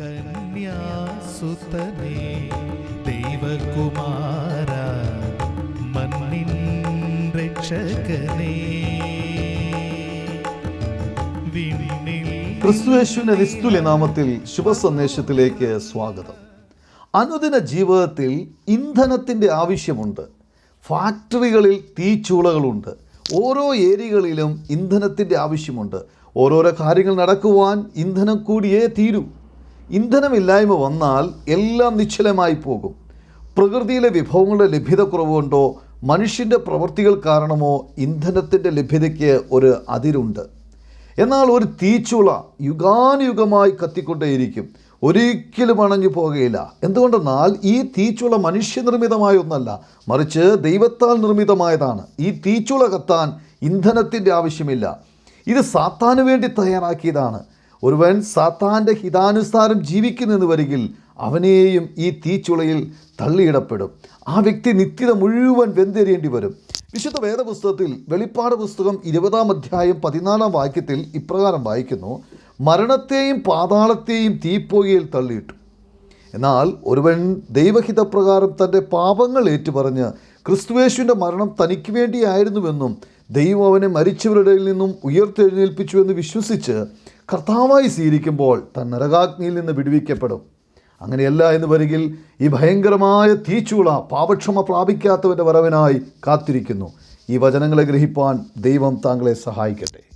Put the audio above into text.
കന്യാസുതനേ ദൈവകുമാര മണ്ണിൻ രക്ഷകനേ. വിണ്ണിൽ ക്രിസ്തുയേശുവിന്റെ നിസ്തുല്യ നാമത്തിൽ ശുഭസന്ദേശത്തിലേക്ക് സ്വാഗതം. അനുദിന ജീവിതത്തിൽ ഇന്ധനത്തിന്റെ ആവശ്യമുണ്ട്. ഫാക്ടറികളിൽ തീച്ചൂളകളുണ്ട്. ഓരോ ഏരികളിലും ഇന്ധനത്തിന്റെ ആവശ്യമുണ്ട്. ഓരോരോ കാര്യങ്ങൾ നടക്കുവാൻ ഇന്ധനം കൂടിയേ തീരൂ. ഇന്ധനമില്ലായ്മ വന്നാൽ എല്ലാം നിശ്ചലമായി പോകും. പ്രകൃതിയിലെ വിഭവങ്ങളുടെ ലഭ്യത കുറവുകൊണ്ടോ മനുഷ്യന്റെ പ്രവൃത്തികൾ കാരണമോ ഇന്ധനത്തിന്റെ ലഭ്യതയ്ക്ക് ഒരു അതിരുണ്ട്. എന്നാൽ ഒരു തീച്ചുള യുഗാനുയുഗമായി കത്തിക്കൊണ്ടേയിരിക്കും. ഒരിക്കലും അണഞ്ഞു പോകുകയില്ല എന്തുകൊണ്ടെന്നാൽ ഈ തീച്ചുള മനുഷ്യനിർമ്മിതമായ ഒന്നല്ല മറിച്ച് ദൈവത്താൽ നിർമ്മിതമായതാണ്. ഈ തീച്ചുള കത്താൻ ഇന്ധനത്തിന്റെ ആവശ്യമില്ല. ഇത് സാത്താനു വേണ്ടി തയ്യാറാക്കിയതാണ്. ഒരുവൻ സാത്താന്റെ ഹിതാനുസാരം ജീവിക്കുന്നെന്ന് വരികിൽ അവനെയും ഈ തീച്ചുളയിൽ തള്ളിയിടപ്പെടും. ആ വ്യക്തി നിത്യത മുഴുവൻ വെന്തെറിയേണ്ടി വരും. വിശുദ്ധ വേദപുസ്തകത്തിൽ വെളിപ്പാട് പുസ്തകം ഇരുപതാം അധ്യായം പതിനാലാം വാക്യത്തിൽ ഇപ്രകാരം വായിക്കുന്നു മരണത്തെയും പാതാളത്തെയും തീപ്പോയിൽ തള്ളിയിട്ടു. എന്നാൽ ഒരുവൻ ദൈവഹിതപ്രകാരം തന്റെ പാപങ്ങൾ ഏറ്റുപറഞ്ഞ് ക്രിസ്തുവേശുവിന്റെ മരണം തനിക്ക് വേണ്ടിയായിരുന്നുവെന്നും ദൈവം അവനെ മരിച്ചവരുടെ നിന്നും ഉയർത്തെഴുന്നേൽപ്പിച്ചു എന്ന് വിശ്വസിച്ച് കർത്താവായി സ്വീകരിക്കുമ്പോൾ തൻ നരകാഗ്നിയിൽ നിന്ന് വിടുവിക്കപ്പെടും. അങ്ങനെയല്ല എന്ന് വരികിൽ ഈ ഭയങ്കരമായ തീച്ചൂള പാപക്ഷമ പ്രാപിക്കാത്തവന്റെ വരവിനായി കാത്തിരിക്കുന്നു. ഈ വചനങ്ങളെ ഗ്രഹിപ്പാൻ ദൈവം താങ്കളെ സഹായിക്കട്ടെ.